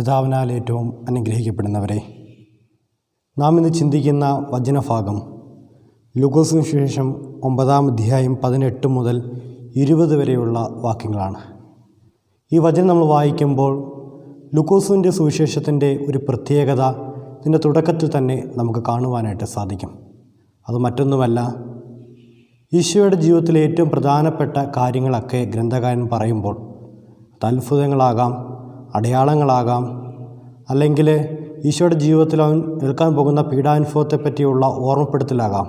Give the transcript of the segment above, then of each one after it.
കർത്താവിനാൽ ഏറ്റവും അനുഗ്രഹിക്കപ്പെടുന്നവരെ. നാം ഇന്ന് ചിന്തിക്കുന്ന വചനഭാഗം ലുക്കോസിന് ശേഷം ഒമ്പതാം അധ്യായം പതിനെട്ട് മുതൽ ഇരുപത് വരെയുള്ള വാക്യങ്ങളാണ്. ഈ വചനം നമ്മൾ വായിക്കുമ്പോൾ ലുക്കോസിന്റെ സുവിശേഷത്തിന്റെ ഒരു പ്രത്യേകത ഇതിന്റെ തുടക്കത്തിൽ തന്നെ നമുക്ക് കാണുവാനായിട്ട് സാധിക്കും. അത് മറ്റൊന്നുമല്ല ഈശോയുടെ ജീവിതത്തിലെ ഏറ്റവും പ്രധാനപ്പെട്ട കാര്യങ്ങളൊക്കെ ഗ്രന്ഥകാരൻ പറയുമ്പോൾ അത് അത്ഭുതങ്ങളാകാം അടയാളങ്ങളാകാം. അല്ലെങ്കിൽ ഈശോയുടെ ജീവിതത്തിൽ അവൻ നിൽക്കാൻ പോകുന്ന പീഡാനുഭവത്തെ പറ്റിയുള്ള ഓർമ്മപ്പെടുത്തലാകാം.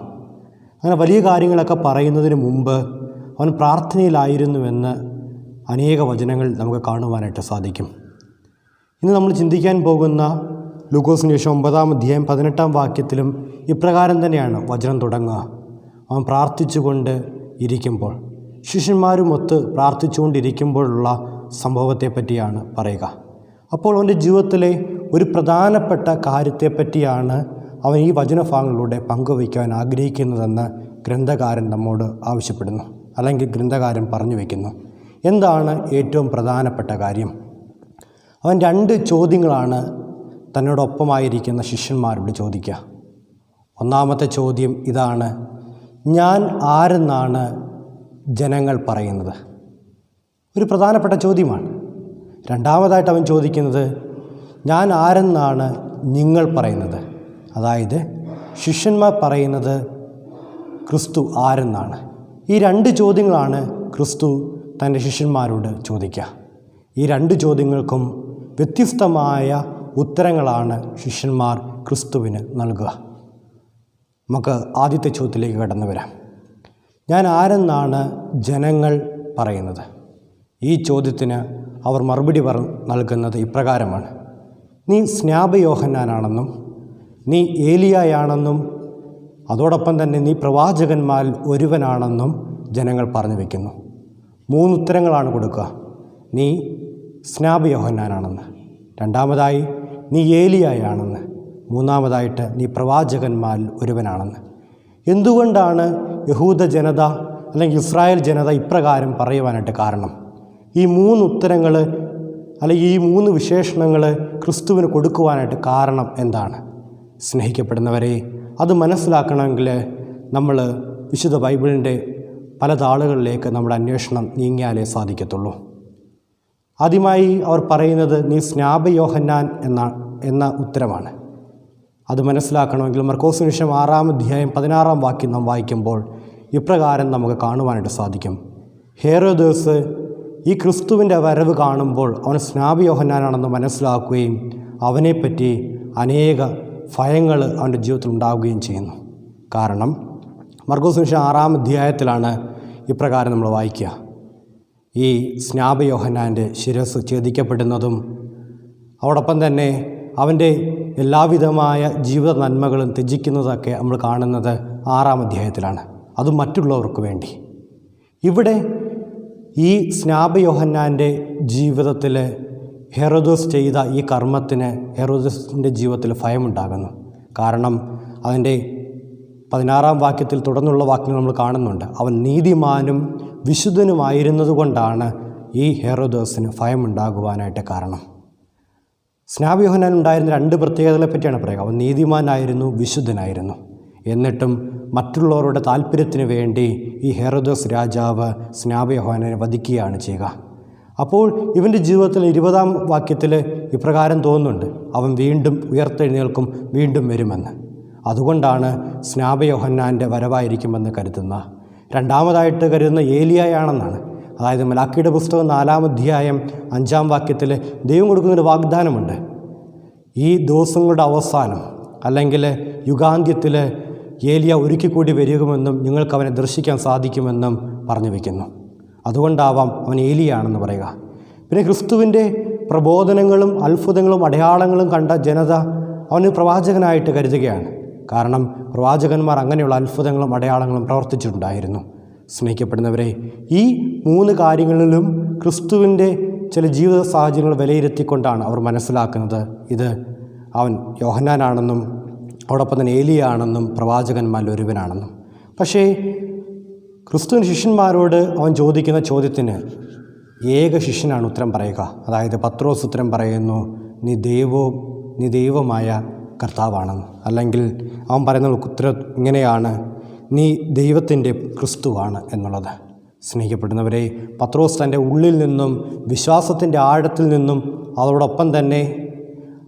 അങ്ങനെ വലിയ കാര്യങ്ങളൊക്കെ പറയുന്നതിന് മുമ്പ് അവൻ പ്രാർത്ഥനയിലായിരുന്നുവെന്ന് അനേക വചനങ്ങൾ നമുക്ക് കാണുവാനായിട്ട് സാധിക്കും. ഇന്ന് നമ്മൾ ചിന്തിക്കാൻ പോകുന്ന ലൂക്കോസിന് ശേഷം ഒമ്പതാം അധ്യായം പതിനെട്ടാം വാക്യത്തിലും ഇപ്രകാരം തന്നെയാണ് വചനം തുടങ്ങുക. അവൻ പ്രാർത്ഥിച്ചുകൊണ്ട് ഇരിക്കുമ്പോൾ ശിഷ്യന്മാരുമൊത്ത് പ്രാർത്ഥിച്ചുകൊണ്ടിരിക്കുമ്പോഴുള്ള സംഭവത്തെ പറ്റിയാണ് പറയുക. അപ്പോൾ അവന്റെ ജീവിതത്തിലെ ഒരു പ്രധാനപ്പെട്ട കാര്യത്തെപ്പറ്റിയാണ് അവൻ ഈ വചനഭാഗങ്ങളിലൂടെ പങ്കുവയ്ക്കാൻ ആഗ്രഹിക്കുന്നതെന്ന് ഗ്രന്ഥകാരൻ നമ്മോട് ആവശ്യപ്പെടുന്നു. അല്ലെങ്കിൽ ഗ്രന്ഥകാരൻ പറഞ്ഞു വയ്ക്കുന്നു എന്താണ് ഏറ്റവും പ്രധാനപ്പെട്ട കാര്യം? അവൻ രണ്ട് ചോദ്യങ്ങളാണ് തന്നോടൊപ്പമായിരിക്കുന്ന ശിഷ്യന്മാരോട് ചോദിക്കുക. ഒന്നാമത്തെ ചോദ്യം ഇതാണ് ഞാൻ ആരെന്നാണ് ജനങ്ങൾ പറയുന്നത്? ഒരു പ്രധാനപ്പെട്ട ചോദ്യമാണ്. രണ്ടാമതായിട്ട് അവൻ ചോദിക്കുന്നത് ഞാൻ ആരെന്നാണ് നിങ്ങൾ പറയുന്നത്? അതായത് ശിഷ്യന്മാർ പറയുന്നത് ക്രിസ്തു ആരെന്നാണ്? ഈ രണ്ട് ചോദ്യങ്ങളാണ് ക്രിസ്തു തന്റെ ശിഷ്യന്മാരോട് ചോദിക്കുക. ഈ രണ്ട് ചോദ്യങ്ങൾക്കും വ്യത്യസ്തമായ ഉത്തരങ്ങളാണ് ശിഷ്യന്മാർ ക്രിസ്തുവിന് നൽകുക. നമുക്ക് ആദ്യത്തെ ചോദ്യത്തിലേക്ക് കടന്നു വരാം. ഞാൻ ആരെന്നാണ് ജനങ്ങൾ പറയുന്നത്? ഈ ചോദ്യത്തിന് അവർ മറുപടി പറ നൽകുന്നത് ഇപ്രകാരമാണ്. നീ സ്നാപയോഹന്നാനാണെന്നും നീ ഏലിയായാണെന്നും അതോടൊപ്പം തന്നെ നീ പ്രവാചകന്മാരിൽ ഒരുവനാണെന്നും ജനങ്ങൾ പറഞ്ഞു വയ്ക്കുന്നു മൂന്നുത്തരങ്ങളാണ് കൊടുക്കുക. നീ സ്നാപയോഹന്നാനാണെന്ന്. രണ്ടാമതായി നീ ഏലിയായാണെന്ന്. മൂന്നാമതായിട്ട് നീ പ്രവാചകന്മാരിൽ ഒരുവനാണെന്ന്. എന്തുകൊണ്ടാണ് യഹൂദ ജനത അല്ലെങ്കിൽ ഇസ്രായേൽ ജനത ഇപ്രകാരം പറയുവാനായിട്ട് കാരണം? ഈ മൂന്ന് ഉത്തരങ്ങൾ അല്ലെങ്കിൽ ഈ മൂന്ന് വിശേഷണങ്ങൾ ക്രിസ്തുവിന് കൊടുക്കുവാനായിട്ട് കാരണം എന്താണ്? സ്നേഹിക്കപ്പെടുന്നവരെ അത് മനസ്സിലാക്കണമെങ്കിൽ നമ്മൾ വിശുദ്ധ ബൈബിളിന്റെ പല താളുകളിലേക്ക് നമ്മുടെ അന്വേഷണം നീങ്ങിയാലേ സാധിക്കത്തുള്ളൂ. ആദ്യമായി അവർ പറയുന്നത് നീ സ്നാപയോഹന്നാൻ എന്ന എന്ന ഉത്തരമാണ്. അത് മനസ്സിലാക്കണമെങ്കിൽ മർക്കോസ് നിമിഷം ആറാം അധ്യായം പതിനാറാം വാക്യം നാം വായിക്കുമ്പോൾ ഇപ്രകാരം നമുക്ക് കാണുവാനായിട്ട് സാധിക്കും. ഹേറോദേസ് ഈ ക്രിസ്തുവിന്റെ വരവ് കാണുമ്പോൾ അവൻ സ്നാപയോഹന്നാനാണെന്ന് മനസ്സിലാക്കുകയും അവനെപ്പറ്റി അനേക ഭയങ്ങൾ അവന്റെ ജീവിതത്തിൽ ഉണ്ടാവുകയും ചെയ്യുന്നു. കാരണം മർഗോസ് നിമിഷം ആറാം അധ്യായത്തിലാണ് ഇപ്രകാരം നമ്മൾ വായിക്കുക. ഈ സ്നാപയോഹന്നാന്റെ ശിരസ് ഛേദിക്കപ്പെടുന്നതും അതോടൊപ്പം തന്നെ അവന്റെ എല്ലാവിധമായ ജീവിത നന്മകളും ത്യജിക്കുന്നതൊക്കെ നമ്മൾ കാണുന്നത് ആറാം അധ്യായത്തിലാണ്. അത് മറ്റുള്ളവർക്ക് വേണ്ടി. ഇവിടെ ഈ സ്നാബ് യോഹന്നാന്റെ ജീവിതത്തിൽ ഹെറോദോസ് ചെയ്ത ഈ കർമ്മത്തിന് ഹെറോദോസിന്റെ ജീവിതത്തിൽ ഭയമുണ്ടാകുന്നു. കാരണം അതിന്റെ പതിനാറാം വാക്യത്തിൽ തുടർന്നുള്ള വാക്യങ്ങൾ നമ്മൾ കാണുന്നുണ്ട്. അവൻ നീതിമാനും വിശുദ്ധനുമായിരുന്നതുകൊണ്ടാണ് ഈ ഹെറോദോസിന് ഭയമുണ്ടാകുവാനായിട്ട് കാരണം. സ്നാബ് യോഹന്നാൻ ഉണ്ടായിരുന്ന രണ്ട് പ്രത്യേകതകളെ പറ്റിയാണ് പറയുക. അവൻ നീതിമാനായിരുന്നു വിശുദ്ധനായിരുന്നു. എന്നിട്ടും മറ്റുള്ളവരുടെ താല്പര്യത്തിന് വേണ്ടി ഈ ഹെറോദോസ് രാജാവ് സ്നാപയോഹനെ വധിക്കുകയാണ് ചെയ്യുക. അപ്പോൾ ഇവന്റെ ജീവിതത്തിൽ ഇരുപതാം വാക്യത്തിൽ ഇപ്രകാരം തോന്നുന്നുണ്ട്. അവൻ വീണ്ടും ഉയർത്തെഴുന്നേൽക്കും വീണ്ടും വരുമെന്ന്. അതുകൊണ്ടാണ് സ്നാപയോഹന്നാന്റെ വരവായിരിക്കുമെന്ന് കരുതുന്ന. രണ്ടാമതായിട്ട് കരുതുന്ന ഏലിയായാണെന്നാണ്. അതായത് മലാക്കിയുടെ പുസ്തകം നാലാം അധ്യായം അഞ്ചാം വാക്യത്തിൽ ദൈവം കൊടുക്കുന്നൊരു വാഗ്ദാനമുണ്ട്. ഈ ദിവസങ്ങളുടെ അവസാനം അല്ലെങ്കിൽ യുഗാന്ത്യത്തിൽ ഏലിയ ഒരുക്കിക്കൂടി വരികുമെന്നും നിങ്ങൾക്ക് അവനെ ദർശിക്കാൻ സാധിക്കുമെന്നും പറഞ്ഞു വയ്ക്കുന്നു അതുകൊണ്ടാവാം അവൻ ഏലിയാണെന്ന് പറയുക. പിന്നെ ക്രിസ്തുവിന്റെ പ്രബോധനങ്ങളും അത്ഭുതങ്ങളും അടയാളങ്ങളും കണ്ട ജനത അവന് പ്രവാചകനായിട്ട് കരുതുകയാണ്. കാരണം പ്രവാചകന്മാർ അങ്ങനെയുള്ള അത്ഭുതങ്ങളും അടയാളങ്ങളും പ്രവർത്തിച്ചിട്ടുണ്ടായിരുന്നു. സ്നേഹിക്കപ്പെടുന്നവരെ ഈ മൂന്ന് കാര്യങ്ങളിലും ക്രിസ്തുവിന്റെ ചില ജീവിത സാഹചര്യങ്ങൾ വിലയിരുത്തിക്കൊണ്ടാണ് അവർ മനസ്സിലാക്കുന്നത്. ഇത് അവൻ യോഹന്നാനാണെന്നും അതോടൊപ്പം തന്നെ ഏലിയാണെന്നും പ്രവാചകന്മാരിൽ ഒരുവനാണെന്നും. പക്ഷേ ക്രിസ്തുവിൻ ശിഷ്യന്മാരോട് അവൻ ചോദിക്കുന്ന ചോദ്യത്തിന് ഏക ശിഷ്യനാണ് ഉത്തരം പറയുക. അതായത് പത്രോസ് ഉത്തരം പറയുന്നു നീ ദൈവവും നീ ദൈവമായ കർത്താവാണെന്ന്. അല്ലെങ്കിൽ അവൻ പറയുന്ന ഉത്തരം ഇങ്ങനെയാണ് നീ ദൈവത്തിന്റെ ക്രിസ്തുവാണ് എന്നുള്ളത്. സ്നേഹിക്കപ്പെടുന്നവരെ പത്രോസ് തന്റെ ഉള്ളിൽ നിന്നും വിശ്വാസത്തിന്റെ ആഴത്തിൽ നിന്നും അതോടൊപ്പം തന്നെ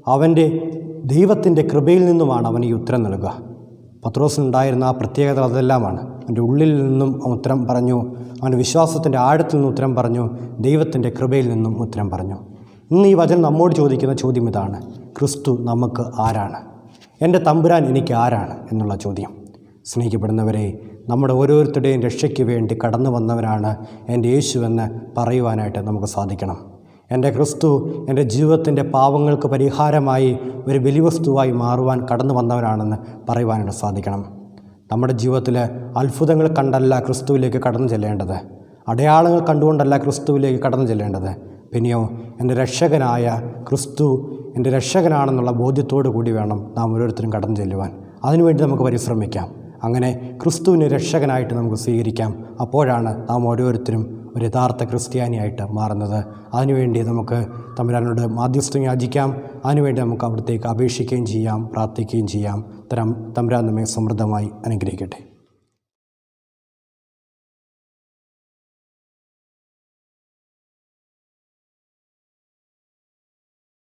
അവന്റെ ദൈവത്തിന്റെ കൃപയിൽ നിന്നുമാണ് അവൻ ഈ ഉത്തരം നൽകുക. പത്രോസിനുണ്ടായിരുന്ന ആ പ്രത്യേകത അതെല്ലാമാണ്. അവന്റെ ഉള്ളിൽ നിന്നും ഉത്തരം പറഞ്ഞു. അവന്റെ വിശ്വാസത്തിന്റെ ആഴത്തിൽ നിന്നും ഉത്തരം പറഞ്ഞു. ദൈവത്തിന്റെ കൃപയിൽ നിന്നും ഉത്തരം പറഞ്ഞു. ഇന്ന് ഈ വചനം നമ്മോട് ചോദിക്കുന്ന ചോദ്യം ഇതാണ്. ക്രിസ്തു നമുക്ക് ആരാണ്? എന്റെ തമ്പുരാൻ എനിക്ക് ആരാണ് എന്നുള്ള ചോദ്യം. സ്നേഹിക്കപ്പെടുന്നവരെ നമ്മുടെ ഓരോരുത്തരുടെയും രക്ഷയ്ക്ക് വേണ്ടി കടന്നു വന്നവനാണ് എന്റെ യേശുവെന്ന് പറയുവാനായിട്ട് നമുക്ക് സാധിക്കണം. എന്റെ ക്രിസ്തു എന്റെ ജീവിതത്തിന്റെ പാവങ്ങൾക്ക് പരിഹാരമായി ഒരു ബലിവസ്തുവായി മാറുവാൻ കടന്നു വന്നവരാണെന്ന് പറയുവാനായിട്ട് സാധിക്കണം. നമ്മുടെ ജീവിതത്തിൽ അത്ഭുതങ്ങൾ കണ്ടല്ല ക്രിസ്തുവിലേക്ക് കടന്നു ചെല്ലേണ്ടത്. അടയാളങ്ങൾ കണ്ടുകൊണ്ടല്ല ക്രിസ്തുവിലേക്ക് കടന്നു ചെല്ലേണ്ടത്. പിന്നെയോ എന്റെ രക്ഷകനായ ക്രിസ്തു എന്റെ രക്ഷകനാണെന്നുള്ള ബോധ്യത്തോടു കൂടി വേണം നാം ഓരോരുത്തരും കടന്നു ചെല്ലുവാൻ. അതിനുവേണ്ടി നമുക്ക് പരിശ്രമിക്കാം. അങ്ങനെ ക്രിസ്തുവിനെ രക്ഷകനായിട്ട് നമുക്ക് സ്വീകരിക്കാം. അപ്പോഴാണ് നാം ഓരോരുത്തരും ഒരു യഥാർത്ഥ ക്രിസ്ത്യാനിയായിട്ട് മാറുന്നത്. അതിനുവേണ്ടി നമുക്ക് തമ്പുരാനോട് മാധ്യസ്ഥം യാചിക്കാം. അതിനുവേണ്ടി നമുക്ക് അവിടത്തേക്ക് അപേക്ഷിക്കുകയും ചെയ്യാം പ്രാർത്ഥിക്കുകയും ചെയ്യാം. തരം തമ്പുരാൻ നമ്മെ സമൃദ്ധമായി അനുഗ്രഹിക്കട്ടെ.